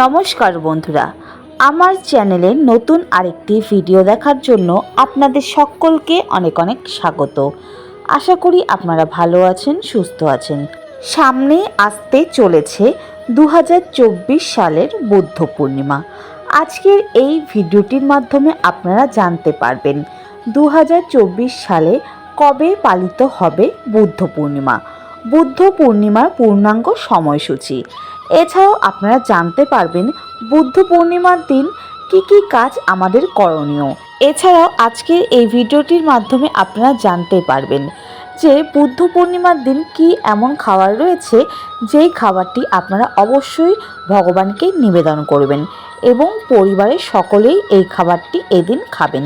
নমস্কার বন্ধুরা, আমার চ্যানেলে নতুন আরেকটি ভিডিও দেখার জন্য আপনাদের সকলকে অনেক অনেক স্বাগত। আশা করি আপনারা ভালো আছেন, সুস্থ আছেন। সামনে আসতে চলেছে দু হাজার চব্বিশ সালের বুদ্ধ পূর্ণিমা। আজকের এই ভিডিওটির মাধ্যমে আপনারা জানতে পারবেন দু হাজার চব্বিশ সালে কবে পালিত হবে বুদ্ধ পূর্ণিমা। বুদ্ধ পূর্ণিমার পূর্ণাঙ্গ সময়সূচি। এছাড়াও আপনারা জানতে পারবেন বুদ্ধ পূর্ণিমার দিন কি কি কাজ আমাদের করণীয়। এছাড়াও আজকের এই ভিডিওটির মাধ্যমে আপনারা জানতে পারবেন যে বুদ্ধ পূর্ণিমার দিন কি এমন খাবার রয়েছে, যেই খাবারটি আপনারা অবশ্যই ভগবানকে নিবেদন করবেন এবং পরিবারের সকলেই এই খাবারটি এদিন খাবেন।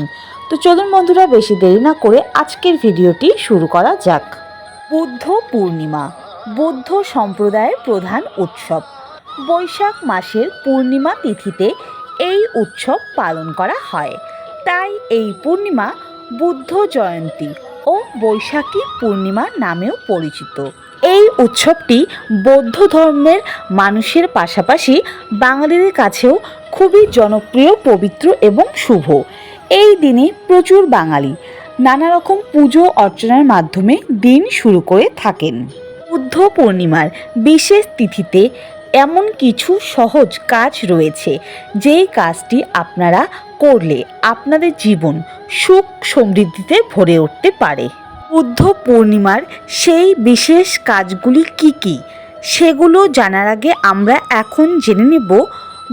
তো চলুন বন্ধুরা, বেশি দেরি না করে আজকের ভিডিওটি শুরু করা যাক। বুদ্ধ পূর্ণিমা, বৌদ্ধ সম্প্রদায়ের প্রধান উৎসব। বৈশাখ মাসের পূর্ণিমা তিথিতে এই উৎসব পালন করা হয়। তাই এই পূর্ণিমা বুদ্ধ জয়ন্তী ও বৈশাখী পূর্ণিমা নামেও পরিচিত। এই উৎসবটি বৌদ্ধ ধর্মের মানুষের পাশাপাশি বাঙালিদের কাছেও খুবই জনপ্রিয়, পবিত্র এবং শুভ। এই দিনে প্রচুর বাঙালি নানা রকম পুজো অর্চনার মাধ্যমে দিন শুরু করে থাকেন। বুদ্ধ পূর্ণিমার বিশেষ তিথিতে এমন কিছু সহজ কাজ রয়েছে যেই কাজটি আপনারা করলে আপনাদের জীবন সুখ সমৃদ্ধিতে ভরে উঠতে পারে। বুদ্ধ পূর্ণিমার সেই বিশেষ কাজগুলি কি কি? সেগুলো জানার আগে আমরা এখন জেনে নেব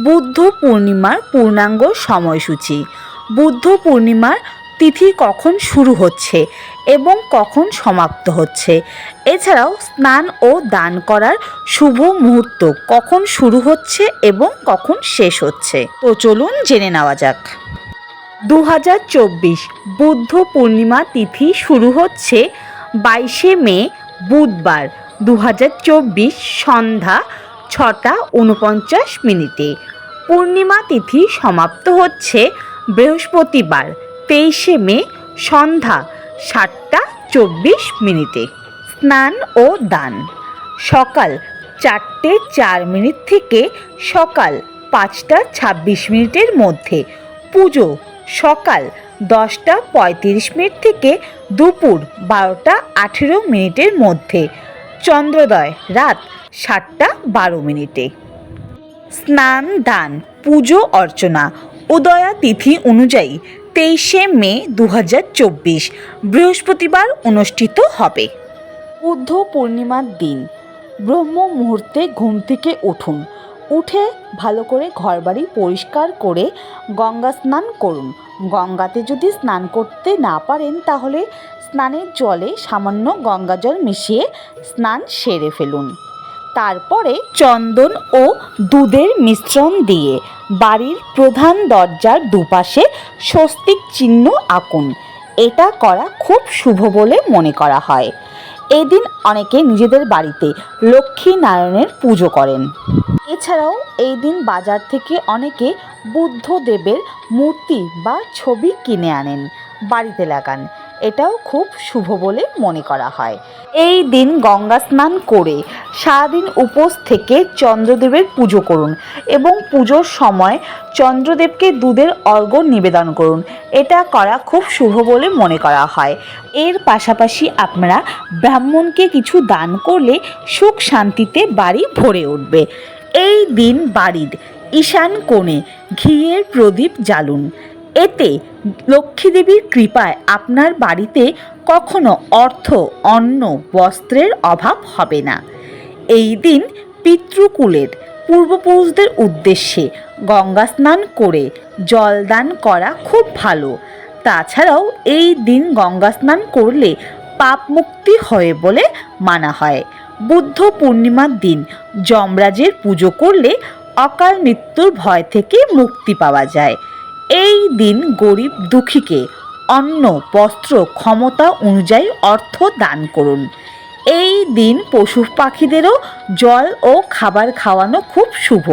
বুদ্ধ পূর্ণিমার পূর্ণাঙ্গ সময়সূচি। বুদ্ধ পূর্ণিমার তিথি কখন শুরু হচ্ছে এবং কখন সমাপ্ত হচ্ছে। এছাড়াও স্নান ও দান করার শুভ মুহূর্ত কখন শুরু হচ্ছে এবং কখন শেষ হচ্ছে। তো চলুন জেনে নেওয়া যাক। দু হাজার চব্বিশ বুদ্ধ পূর্ণিমা তিথি শুরু হচ্ছে বাইশে মে, বুধবার দু হাজার চব্বিশ সন্ধ্যা ছটা উনপঞ্চাশ মিনিটে। পূর্ণিমা তিথি সমাপ্ত হচ্ছে বৃহস্পতিবার, তেইশে মে, সন্ধ্যা সাতটা চব্বিশ মিনিটে। স্নান ও দান। সকাল চারটে চার মিনিট থেকে সকাল পাঁচটা ছাব্বিশ মিনিটের মধ্যে। পুজো সকাল দশটা পঁয়ত্রিশ মিনিট থেকে দুপুর বারোটা আঠেরো মিনিটের মধ্যে। চন্দ্রোদয় রাত সাতটা বারো মিনিটে। স্নান দান, পুজো অর্চনা। উদয়া তিথি অনুযায়ী তেইশে মে দু হাজার চব্বিশ, বৃহস্পতিবার অনুষ্ঠিত হবে। বুদ্ধ পূর্ণিমার দিন। ব্রহ্ম মুহূর্তে ঘুম থেকে উঠুন। উঠে ভালো করে ঘরবাড়ি পরিষ্কার করে গঙ্গা স্নান করুন। গঙ্গাতে যদি স্নান করতে না পারেন তাহলে স্নানের জলে সামান্য গঙ্গা জল মিশিয়ে স্নান সেরে ফেলুন। তারপরে চন্দন ও দুধের মিশ্রণ দিয়ে বাড়ির প্রধান দরজার দুপাশে স্বস্তিক চিহ্ন আঁকুন। এটা করা খুব শুভ বলে মনে করা হয়। এদিন অনেকে নিজেদের বাড়িতে লক্ষ্মী নারায়ণের পুজো করেন। এছাড়াও এই দিন বাজার থেকে অনেকে বুদ্ধদেবের মূর্তি বা ছবি কিনে আনেন, বাড়িতে লাগান। এটাও খুব শুভ বলে মনে করা হয়। এই দিন গঙ্গা স্নান করে সারাদিন উপোস থেকে চন্দ্রদেবের পুজো করুন এবং পুজোর সময় চন্দ্রদেবকে দুধের অর্ঘ্য নিবেদন করুন। এটা করা খুব শুভ বলে মনে করা হয়। এর পাশাপাশি আপনারা ব্রাহ্মণকে কিছু দান করলে সুখ শান্তিতে বাড়ি ভরে উঠবে। এই দিন বাড়ির ঈশান কোণে ঘিয়ের প্রদীপ জ্বালুন। এতে লক্ষ্মী দেবীর কৃপায় আপনার বাড়িতে কখনো অর্থ, অন্ন, বস্ত্রের অভাব হবে না। এই দিন পিতৃকুলের পূর্বপুরুষদের উদ্দেশ্যে গঙ্গা স্নান করে জলদান করা খুব ভালো। তাছাড়াও এই দিন গঙ্গা স্নান করলে পাপ মুক্তি হয় বলে মানা হয়। বুদ্ধ পূর্ণিমার দিন যমরাজের পুজো করলে অকাল মৃত্যুর ভয় থেকে মুক্তি পাওয়া যায়। এই দিন গরিব দুঃখীকে অন্ন, বস্ত্র, ক্ষমতা অনুযায়ী অর্থ দান করুন। এই দিন পশু পাখিদেরও জল ও খাবার খাওয়ানো খুব শুভ।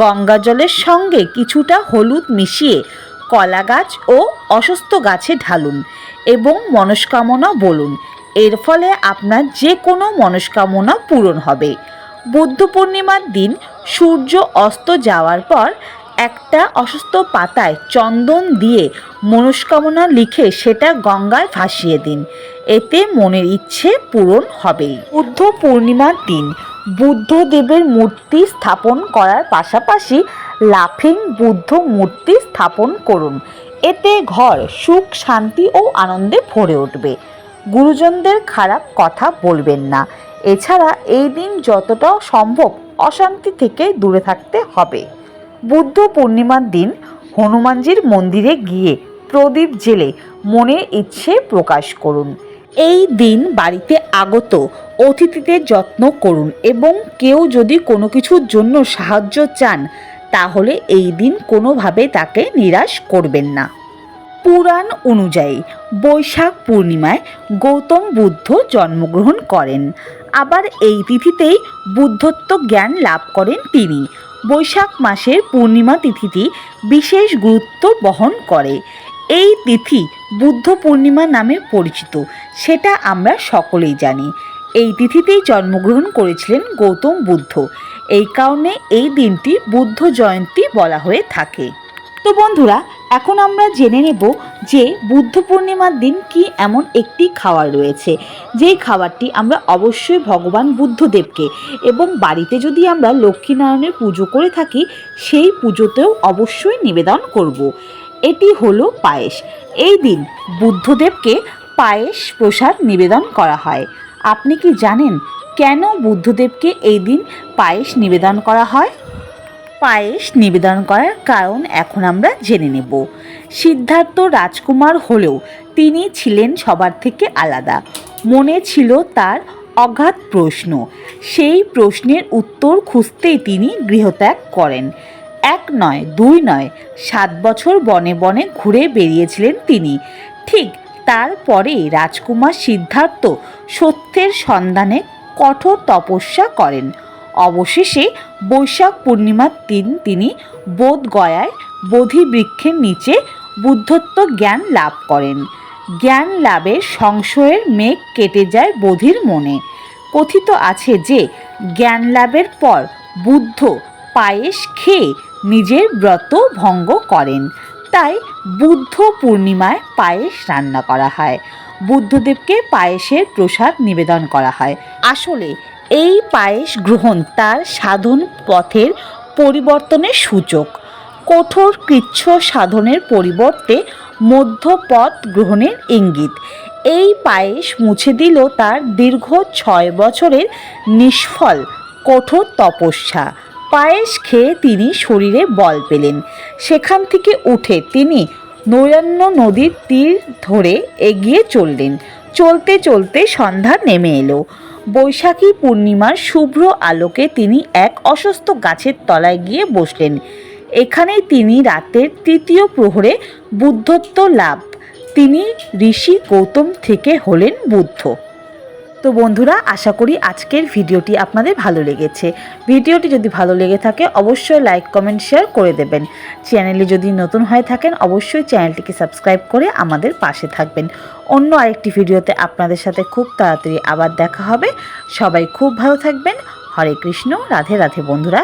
গঙ্গা জলের সঙ্গে কিছুটা হলুদ মিশিয়ে কলা গাছ ও অসুস্থ গাছে ঢালুন এবং মনস্কামনা বলুন। এর ফলে আপনার যে কোনো মনস্কামনা পূরণ হবে। বুদ্ধ পূর্ণিমার দিন সূর্য অস্ত যাওয়ার পর একটা অসুস্থ পাতায় চন্দন দিয়ে মনস্কামনা লিখে সেটা গঙ্গায় ভাসিয়ে দিন। এতে মনের ইচ্ছে পূরণ হবেই। বুদ্ধ পূর্ণিমার দিন। বুদ্ধদেবের মূর্তি স্থাপন করার পাশাপাশি লাফিং বুদ্ধ মূর্তি স্থাপন করুন। এতে ঘর সুখ, শান্তি ও আনন্দে ভরে উঠবে। গুরুজনদের খারাপ কথা বলবেন না। এছাড়া এই দিন যতটা সম্ভব অশান্তি থেকে দূরে থাকতে হবে। বুদ্ধ পূর্ণিমার দিন হনুমানজির মন্দিরে গিয়ে প্রদীপ জেলে মনের ইচ্ছে প্রকাশ করুন। এই দিন বাড়িতে আগত অতিথিদের যত্ন করুন এবং কেউ যদি কোনো কিছুর জন্য সাহায্য চান, তাহলে এই দিন কোনোভাবে তাকে নিরাশ করবেন না। পুরাণ অনুযায়ী বৈশাখ পূর্ণিমায় গৌতম বুদ্ধ জন্মগ্রহণ করেন। আবার এই তিথিতেই বুদ্ধত্ব জ্ঞান লাভ করেন তিনি। বৈশাখ মাসের পূর্ণিমা তিথিটি বিশেষ গুরুত্ব বহন করে। এই তিথি বুদ্ধ পূর্ণিমা নামে পরিচিত, সেটা আমরা সকলেই জানি। এই তিথিতেই জন্মগ্রহণ করেছিলেন গৌতম বুদ্ধ। এই কারণে এই দিনটি বুদ্ধ জয়ন্তী বলা হয়ে থাকে। তো বন্ধুরা, এখন আমরা জেনে নেব যে বুদ্ধ পূর্ণিমার দিন কি এমন একটি খাওয়ার রয়েছে? যেই খাবারটি আমরা অবশ্যই ভগবান বুদ্ধদেবকে এবং বাড়িতে যদি আমরা লক্ষ্মীনারায়ণের পুজো করে থাকি, সেই পুজোতেও অবশ্যই নিবেদন করব। এটি হলো পায়েস। এই দিন বুদ্ধদেবকে পায়েস প্রসাদ নিবেদন করা হয়। আপনি কি জানেন কেন বুদ্ধদেবকে এই দিন পায়েস নিবেদন করা হয়? পায়েস নিবেদন করার কারণ এখন আমরা জেনে নেব। সিদ্ধার্থ রাজকুমার হলেও তিনি ছিলেন সবার থেকে আলাদা। মনে ছিল তার অগাধ প্রশ্ন। সেই প্রশ্নের উত্তর খুঁজতেই তিনি গৃহত্যাগ করেন। এক নয়, দুই নয়, সাত বছর বনে বনে ঘুরে বেরিয়েছিলেন তিনি। ঠিক তারপরে রাজকুমার সিদ্ধার্থ সত্যের সন্ধানে কঠোর তপস্যা করেন। অবশেষে বৈশাখ পূর্ণিমার দিন তিনি বোধগয়ায় বোধি বৃক্ষের নিচে বুদ্ধত্ব জ্ঞান লাভ করেন। জ্ঞান লাভের সংশয়ের মেঘ কেটে যায় বোধির মনে। কথিত আছে যে, জ্ঞান লাভের পর বুদ্ধ পায়েস খেয়ে নিজের ব্রত ভঙ্গ করেন। তাই বুদ্ধ পূর্ণিমায় পায়েস রান্না করা হয়। বুদ্ধদেবকে পায়েসের প্রসাদ নিবেদন করা হয়। আসলে এই পায়েস গ্রহণ তার সাধন পথের পরিবর্তনের সূচক। কঠোর কৃচ্ছ সাধনের পরিবর্তে মধ্যপথ গ্রহণের ইঙ্গিত। এই পায়েস মুছে দিল তার দীর্ঘ ছয় বছরের নিষ্ফল, কঠোর তপস্যা। পায়েস খেয়ে তিনি শরীরে বল পেলেন। সেখান থেকে উঠে তিনি নৈরান্য নদীর তীর ধরে এগিয়ে চললেন। চলতে চলতে সন্ধ্যা নেমে এলো। বৈশাখী পূর্ণিমার শুভ্র আলোকে তিনি এক অসুস্থ গাছের তলায় গিয়ে বসলেন। এখানেই তিনি রাতের তৃতীয় প্রহরে বুদ্ধত্ব লাভ। তিনি ঋষি গৌতম থেকে হলেন বুদ্ধ। তো বন্ধুরা, আশা করি আজকের ভিডিওটি আপনাদের ভালো লেগেছে। ভিডিওটি যদি ভালো লেগে থাকে, অবশ্যই লাইক, কমেন্ট, শেয়ার করে দেবেন। চ্যানেলে যদি নতুন হয়ে থাকেন, অবশ্যই চ্যানেলটিকে সাবস্ক্রাইব করে আমাদের পাশে থাকবেন। অন্য আরেকটি ভিডিওতে আপনাদের সাথে খুব তাড়াতাড়ি আবার দেখা হবে। সবাই খুব ভালো থাকবেন। হরে কৃষ্ণ, রাধে রাধে বন্ধুরা।